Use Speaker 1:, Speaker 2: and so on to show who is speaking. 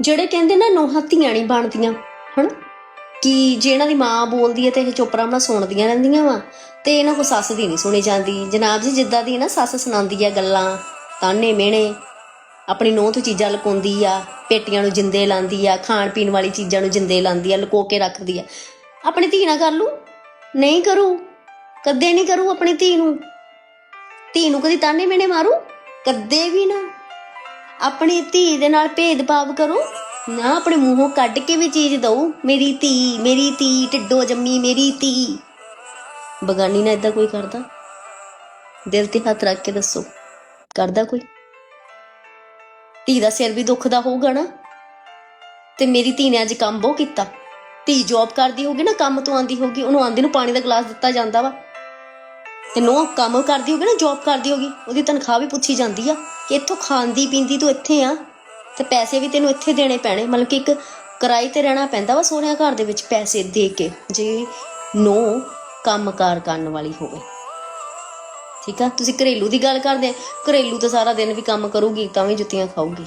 Speaker 1: ਜਿਹੜੇ ਕਹਿੰਦੇ ਨਾ ਨੋਹਾਂ ਧੀਆਂ ਨਹੀਂ ਬਣਦੀਆਂ, ਹਨਾ? ਕਿ ਜੇ ਇਹਨਾਂ ਦੀ ਮਾਂ ਬੋਲਦੀ ਹੈ ਤੇ ਇਹ ਚੁੱਪ ਨਾਲ ਸੁਣਦੀਆਂ ਰਹਿੰਦੀਆਂ ਵਾ, ਤੇ ਇਹਨਾਂ ਕੋ ਸੱਸ ਦੀ ਨਹੀਂ ਸੁਣੀ ਜਾਂਦੀ। ਜਨਾਬ ਜੀ ਜਿੱਦਾਂ ਦੀ ਨਾ ਸੱਸ ਸੁਣਾਉਂਦੀ ਆ ਗੱਲਾਂ, ਤਾਨੇ ਮਿਹਣੇ, ਆਪਣੀ ਨੂੰਹ ਤੋਂ ਚੀਜ਼ਾਂ ਲੁਕਾਉਂਦੀ ਆ, ਪੇਟੀਆਂ ਨੂੰ ਜਿੰਦੇ ਲਾਉਂਦੀ ਆ, ਖਾਣ ਪੀਣ ਵਾਲੀ ਚੀਜ਼ਾਂ ਨੂੰ ਜਿੰਦੇ ਲਾਉਂਦੀ ਆ, ਲੁਕੋ ਕੇ ਰੱਖਦੀ ਆ। ਆਪਣੀ ਧੀ ਨਾ ਕਰ ਲੂ ਨਹੀਂ ਕਰੂ। ਕਦੇ ਨਹੀਂ ਕਰੂ ਆਪਣੀ ਧੀ ਨੂੰ। ਧੀ ਨੂੰ ਕਦੀ ਤਾਨੇ ਮਿਹਣੇ ਮਾਰੂ? ਕਦੇ ਵੀ ਨਾ। ਆਪਣੀ ਧੀ ਦੇ ਨਾਲ ਭੇਦਭਾਵ ਕਰੋ। ਨਾ ਆਪਣੇ ਮੂੰਹੋਂ ਕੱਢ ਕੇ ਵੀ ਚੀਜ਼ ਦਊ, ਮੇਰੀ ਧੀ ਮੇਰੀ ਧੀ, ਢਿੱਡੋ ਜੰਮੀ, ਮੇਰੀ ਧੀ। ਬਗਾਨੀ ਨਾ ਇਦਾਂ ਕੋਈ ਕਰਦਾ? ਦਿਲ ਤੇ ਹੱਥ ਰੱਖ ਕੇ ਦੱਸੋ, ਕਰਦਾ ਕੋਈ? ਧੀ ਦਾ ਸਿਰ ਵੀ ਦੁੱਖ ਦਾ ਹੋਊਗਾ ਨਾ। ਤੇ ਮੇਰੀ ਧੀ ਨੇ ਅੱਜ ਕੰਮ ਬਹੁ ਕੀਤਾ। ਧੀ ਜੌਬ ਕਰਦੀ ਹੋਗੀ ਨਾ, ਕੰਮ ਤੋਂ ਆਂਦੀ ਹੋਗੀ ਉਹਨੂੰ ਆਂਦੀ ਨੂੰ ਪਾਣੀ ਦਾ ਗਲਾਸ ਦਿੱਤਾ ਜਾਂਦਾ ਵਾ। ਤੇ ਨੋ ਕੰਮ ਕਰਦੀ ਹੋਗੀ ਨਾ ਜੌਬ ਕਰਦੀ ਹੋਗੀ ਉਹਦੀ ਤਨਖਾਹ ਵੀ ਪੁੱਛੀ ਜਾਂਦੀ ਆ ਕਿ ਇੱਥੋਂ ਖਾਂਦੀ ਪੀਂਦੀ ਤੂੰ ਇੱਥੇ ਆ, ਤੇ ਪੈਸੇ ਵੀ ਤੈਨੂੰ ਇੱਥੇ ਦੇਣੇ ਪੈਣੇ, ਮਤਲਬ ਕਿ ਇੱਕ ਕਿਰਾਏ ਤੇ ਰਹਿਣਾ ਪੈਂਦਾ ਵਾ ਸੋਹਣਿਆ ਘਰ ਦੇ ਵਿੱਚ ਪੈਸੇ ਦੇ ਕੇ, ਜੇ ਨੋ ਕੰਮਕਾਰ ਕਰਨ ਵਾਲੀ ਹੋਵੇ। ਠੀਕ ਆ? ਤੁਸੀਂ ਘਰੇਲੂ ਦੀ ਗੱਲ ਕਰਦੇ ਘਰੇਲੂ ਤਾਂ ਸਾਰਾ ਦਿਨ ਵੀ ਕੰਮ ਕਰੂਗੀ, ਤਾਂ ਵੀ ਜੁੱਤੀਆਂ ਖਾਊਗੀ।